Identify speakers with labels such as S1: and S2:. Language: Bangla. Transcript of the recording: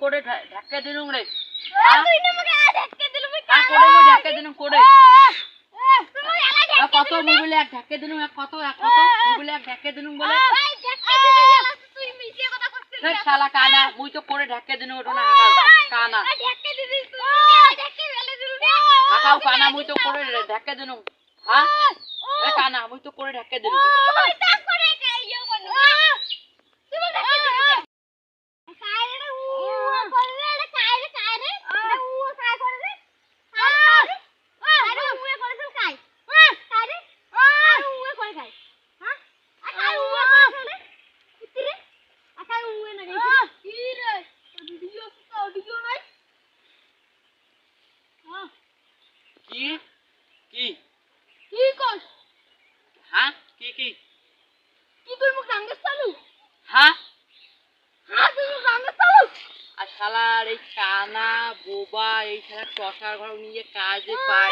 S1: করে? ঢোকা দিলাম
S2: রে। ঢাকে দিলুম করে কত? মুই এক ঢাকে দিলুম এক কত? এক কত মুই এক ঢাকে দিলুম বলে।
S1: করছিস
S2: দেখ শালা কানা মুই তো পরে ঢাকে দিলুম ওটা না হাকাও কানা। হাকাও কানা মুই তো পরে ঢাকে দিলুম হ্যাঁ? কানা মুই তো পরে ঢাকে দিলুম
S1: কি?
S2: কি? কি হ্যাঁ? কি কি?
S1: কি মুখ চালু?
S2: হ্যাঁ?
S1: হ্যাঁ মুখ চালু?
S2: আর শালার এই কানা বোবা এই শালা টসার ঘর নিয়ে কাজে পায়।